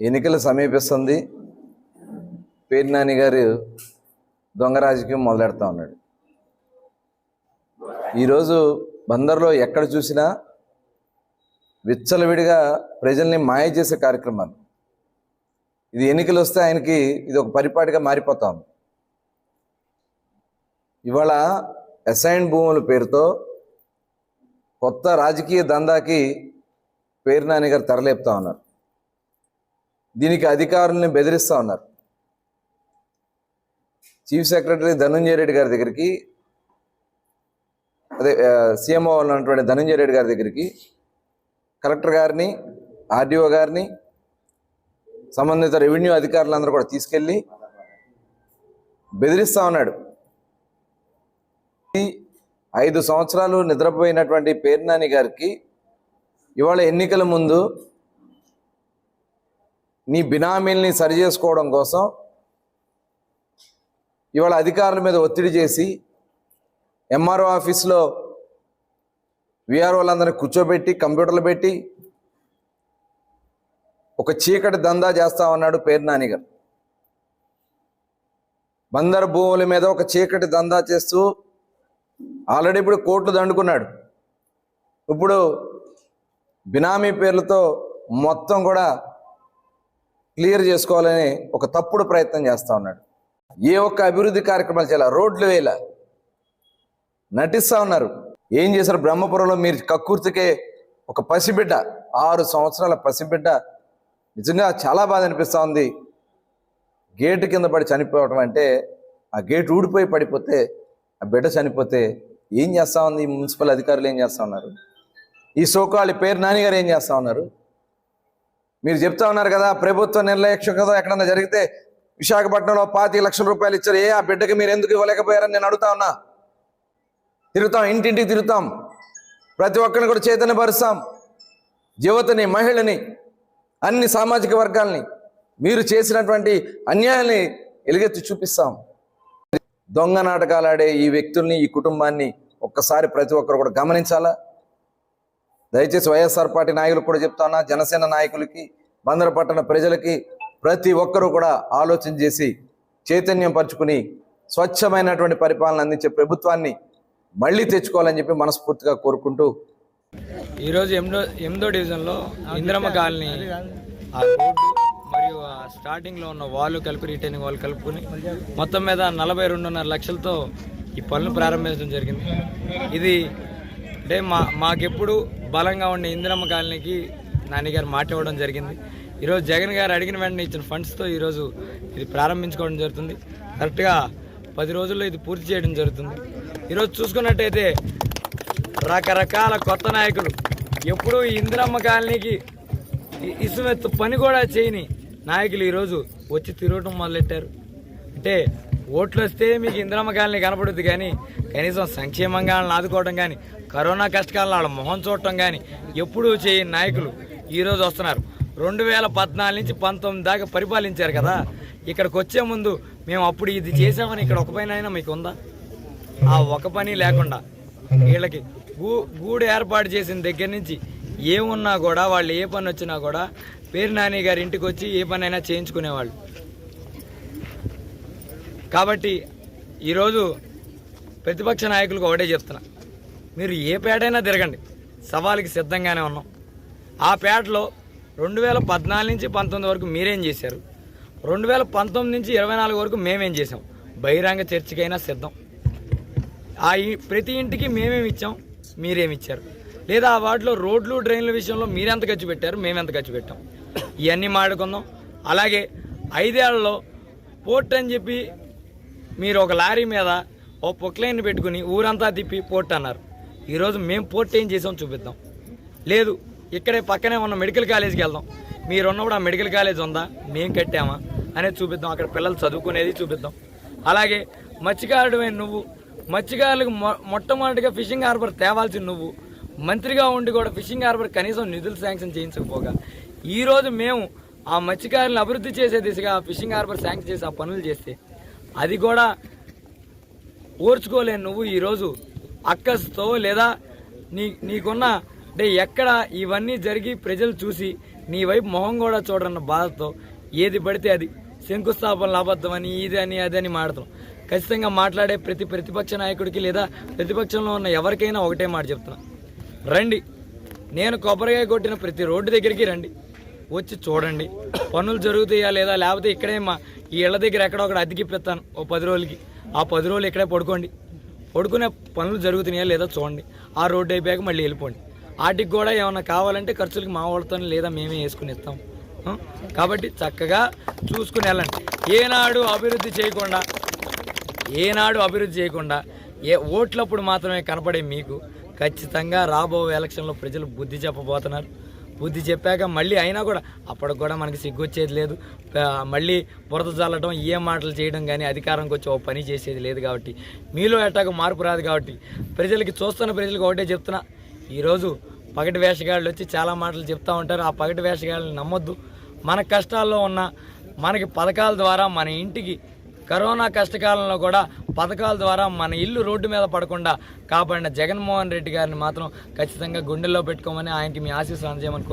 ఎన్నికలు సమీపిస్తుంది. పేరు నాని గారు దొంగ రాజకీయం మొదలెడతా ఉన్నాడు. ఈరోజు బందర్లో ఎక్కడ చూసినా విచ్చలవిడిగా ప్రజల్ని మాయ చేసే కార్యక్రమాలు. ఇది ఎన్నికలు వస్తే ఆయనకి ఇది ఒక పరిపాటిగా మారిపోతాం ఇవాళ అసైన్ భూముల పేరుతో కొత్త రాజకీయ దందాకి పేరు నాని గారు తెరలేపుతా ఉన్నారు. దీనికి అధికారుల్ని బెదిరిస్తూ ఉన్నారు. చీఫ్ సెక్రటరీ ధనుంజయ రెడ్డి గారి దగ్గరికి అదే సీఎంఓ ఉన్నటువంటి ధనుంజయ రెడ్డి గారి దగ్గరికి కలెక్టర్ గారిని ఆర్డీఓ గారిని సంబంధిత రెవెన్యూ అధికారులందరూ కూడా తీసుకెళ్ళి బెదిరిస్తా ఉన్నాడు. ఐదు సంవత్సరాలు నిద్రపోయినటువంటి పేర్నాని గారికి ఇవాళ ఎన్నికల ముందు నీ బినామీల్ని సరి చేసుకోవడం కోసం ఇవాళ అధికారుల మీద ఒత్తిడి చేసి ఎంఆర్ఓ ఆఫీస్లో విఆర్ఓలందరినీ కూర్చోబెట్టి కంప్యూటర్లు పెట్టి ఒక చీకటి దందా చేస్తా ఉన్నాడు పేరు నానిగారు బందర్ భూముల మీద ఒక చీకటి దందా చేస్తూ ఆల్రెడీ ఇప్పుడు కోర్టు దండుకున్నాడు. ఇప్పుడు బినామీ పేర్లతో మొత్తం కూడా క్లియర్ చేసుకోవాలని ఒక తప్పుడు ప్రయత్నం చేస్తూ ఉన్నాడు. ఏ ఒక్క అభివృద్ధి కార్యక్రమాలు చేయాలి? రోడ్లు వేయాల? నటిస్తా ఉన్నారు. ఏం చేశారు? బ్రహ్మపురంలో మీరు కక్కుర్తికే ఒక పసిబిడ్డ ఆరు సంవత్సరాల పసిబిడ్డ. నిజంగా చాలా బాధ అనిపిస్తూ ఉంది. గేటు కింద పడి చనిపోవటం అంటే ఆ గేట్ ఊడిపోయి పడిపోతే ఆ బిడ్డ చనిపోతే ఏం చేస్తా ఉంది? ఈ మున్సిపల్ అధికారులు ఏం చేస్తా ఉన్నారు? ఈ సోకాళ్ళ పేరు నానిగారు ఏం చేస్తా ఉన్నారు? మీరు చెప్తా ఉన్నారు కదా ప్రభుత్వ నిర్లక్ష్యం కదా ఎక్కడన్నా జరిగితే విశాఖపట్నంలో పాతి లక్షల రూపాయలు ఇచ్చారు. ఏ ఆ బిడ్డకి మీరు ఎందుకు ఇవ్వలేకపోయారని నేను అడుగుతా ఉన్నా. తిరుగుతాం ఇంటింటికి తిరుగుతాం. ప్రతి ఒక్కరిని కూడా చైతన్యపరుస్తాం. యువతని మహిళని అన్ని సామాజిక వర్గాల్ని మీరు చేసినటువంటి అన్యాయాన్ని ఎలుగెత్తి చూపిస్తాం. దొంగ నాటకాలు ఆడే ఈ వ్యక్తుల్ని ఈ కుటుంబాన్ని ఒక్కసారి ప్రతి ఒక్కరు కూడా గమనించాలా? దయచేసి వైఎస్ఆర్ పార్టీ నాయకులకు కూడా చెప్తానా జనసేన నాయకులకి బందర పట్టణ ప్రజలకి ప్రతి ఒక్కరూ కూడా ఆలోచన చేసి చైతన్యం పరుచుకుని స్వచ్ఛమైనటువంటి పరిపాలన అందించే ప్రభుత్వాన్ని మళ్ళీ తెచ్చుకోవాలని చెప్పి మనస్ఫూర్తిగా కోరుకుంటూ ఈరోజు ఎనిమిదో ఎనిమిదో డివిజన్లో ఇందిరమ్మ కాలనీ ఆ రోడ్డు మరియు ఆ స్టార్టింగ్లో ఉన్న వాళ్ళు కలిపి రిటైనింగ్ వాళ్ళు కలుపుకుని మొత్తం మీద నలభై రెండున్నర లక్షలతో ఈ పనులు ప్రారంభించడం జరిగింది. ఇది అంటే మా మాకెప్పుడు బలంగా ఉండే ఇందిరమ్మ కాలనీకి నాన్నగారు మాట ఇవ్వడం జరిగింది. ఈరోజు జగన్ గారు అడిగిన వెంటనే ఇచ్చిన ఫండ్స్తో ఈరోజు ఇది ప్రారంభించుకోవడం జరుగుతుంది. కరెక్ట్గా పది రోజుల్లో ఇది పూర్తి చేయడం జరుగుతుంది. ఈరోజు చూసుకున్నట్టయితే రకరకాల కొత్త నాయకులు ఎప్పుడూ ఈ ఇందిరమ్మ కాలనీకి ఇసుమెత్తు పని కూడా చేయని నాయకులు ఈరోజు వచ్చి తిరగటం మొదలెట్టారు. అంటే ఓట్లు వస్తే మీకు ఇందిరమ్మ కాలనీ కనపడుద్ది కానీ కనీసం సంక్షేమంగా వాళ్ళని ఆదుకోవడం కానీ కరోనా కష్టకాలంలో వాళ్ళ మొహం చూడటం కానీ ఎప్పుడూ చేయని నాయకులు ఈరోజు వస్తున్నారు. రెండు వేల పద్నాలుగు నుంచి పంతొమ్మిది దాకా పరిపాలించారు కదా. ఇక్కడికి వచ్చే ముందు మేము అప్పుడు ఇది చేసామని ఇక్కడ ఒక పైన అయినా మీకు ఉందా? ఆ ఒక పని లేకుండా వీళ్ళకి గూ గూడు ఏర్పాటు చేసిన దగ్గర నుంచి ఏమున్నా కూడా వాళ్ళు ఏ పని వచ్చినా కూడా పేరు నాని గారి ఇంటికి వచ్చి ఏ పని అయినా చేయించుకునేవాళ్ళు. కాబట్టి ఈరోజు ప్రతిపక్ష నాయకులకు ఒకటే చెప్తున్నా. మీరు ఏ పేటైనా తిరగండి. సవాలుకి సిద్ధంగానే ఉన్నాం. ఆ పేటలో రెండు వేల పద్నాలుగు నుంచి పంతొమ్మిది వరకు మీరేం చేశారు? రెండు వేల పంతొమ్మిది నుంచి ఇరవై నాలుగు వరకు మేమేం చేసాం బహిరంగ చర్చకైనా సిద్ధం. ఆ ఈ- ప్రతి ఇంటికి మేమేమి ఇచ్చాం? మీరేమి ఇచ్చారు? లేదా ఆ వాటిలో రోడ్లు డ్రైన్ల విషయంలో మీరెంత ఖర్చు పెట్టారు? మేమెంత ఖర్చు పెట్టాం. ఇవన్నీ మాడుకుందాం అలాగే ఐదేళ్ళలో పోర్ట్ అని చెప్పి మీరు ఒక లారీ మీద ఓ పొక్లైన్ పెట్టుకుని ఊరంతా తిప్పి పోర్ట్ అన్నారు. ఈరోజు మేము పోర్ట్ ఏం చేసాం చూపిద్దాం. లేదు ఇక్కడే పక్కనే ఉన్న మెడికల్ కాలేజీకి వెళ్దాం. మీరు ఉన్నప్పుడు ఆ మెడికల్ కాలేజ్ ఉందా? మేము కట్టామా? అనేది చూపిద్దాం. అక్కడ పిల్లలు చదువుకునేది చూపిద్దాం. అలాగే మత్స్యకారుడు నువ్వు మత్స్యకారులకు మొ- మొట్టమొదటిగా ఫిషింగ్ హార్బర్ తేవాల్సిన నువ్వు మంత్రిగా ఉండి కూడా ఫిషింగ్ హార్బర్ కనీసం నిధులు శాంక్షన్ చేయించకపోగా ఈరోజు మేము ఆ మత్స్యకారులను అభివృద్ధి చేసే దిశగా ఫిషింగ్ హార్బర్ శాంక్షన్ చేసి ఆ పనులు చేస్తే అది కూడా ఓర్చుకోలేని నువ్వు ఈరోజు అక్కస్తో లేదా నీ నీకున్న అంటే ఎక్కడ ఇవన్నీ జరిగి ప్రజలు చూసి నీ వైపు మొహం కూడా చూడన్న బాధతో ఏది పడితే అది శంకుస్థాపనలు అబద్ధమని ఇది అని అది అని మాడతాం. ఖచ్చితంగా మాట్లాడే ప్రతి ప్రతిపక్ష నాయకుడికి లేదా ప్రతిపక్షంలో ఉన్న ఎవరికైనా ఒకటే మాట చెప్తున్నా. రండి. నేను కొబ్బరికాయ కొట్టిన ప్రతి రోడ్డు దగ్గరికి రండి. వచ్చి చూడండి. పనులు జరుగుతాయా లేదా? లేకపోతే ఇక్కడే మా ఈ ఇళ్ళ దగ్గర ఎక్కడో ఒకటి అద్దెకి ఇప్పిస్తాను ఓ పది రోజులకి. ఆ పది రోజులు ఇక్కడే పడుకోండి. పడుకునే పనులు జరుగుతున్నాయా లేదా చూడండి. ఆ రోడ్డు అయిపోయాక మళ్ళీ వెళ్ళిపోండి. వాటికి కూడా ఏమైనా కావాలంటే ఖర్చులకి మా వాళ్ళతో లేదా మేమే వేసుకుని ఇస్తాం. కాబట్టి చక్కగా చూసుకుని వెళ్ళండి. ఏనాడు అభివృద్ధి చేయకుండా ఏనాడు అభివృద్ధి చేయకుండా ఏ ఓట్లప్పుడు మాత్రమే కనపడే మీకు ఖచ్చితంగా రాబో ఎలక్షన్లో ప్రజలు బుద్ధి చెప్పబోతున్నారు. బుద్ధి చెప్పాక మళ్ళీ అయినా కూడా అప్పటికి కూడా మనకి సిగ్గొచ్చేది లేదు. మళ్ళీ బురద చల్లడం ఏ మాటలు చేయడం కానీ అధికారంకి వచ్చి ఓ పని చేసేది లేదు కాబట్టి మీలో ఎట్టాగో మార్పు రాదు కాబట్టి ప్రజలకి చూస్తున్న ప్రజలకు ఒకటే చెప్తున్నా. ఈరోజు పగటి వేషగాళ్ళు వచ్చి చాలా మాటలు చెప్తా ఉంటారు. ఆ పగటి వేషగాళ్ళని నమ్మొద్దు. మన కష్టాల్లో ఉన్న మనకి పథకాల ద్వారా మన ఇంటికి కరోనా కష్టకాలంలో కూడా పథకాల ద్వారా మన ఇల్లు రోడ్డు మీద పడకుండా కాపాడిన జగన్మోహన్ రెడ్డి గారిని మాత్రం ఖచ్చితంగా గుండెల్లో పెట్టుకోమని ఆయనకి మీ ఆశీస్సులు అందజేయమని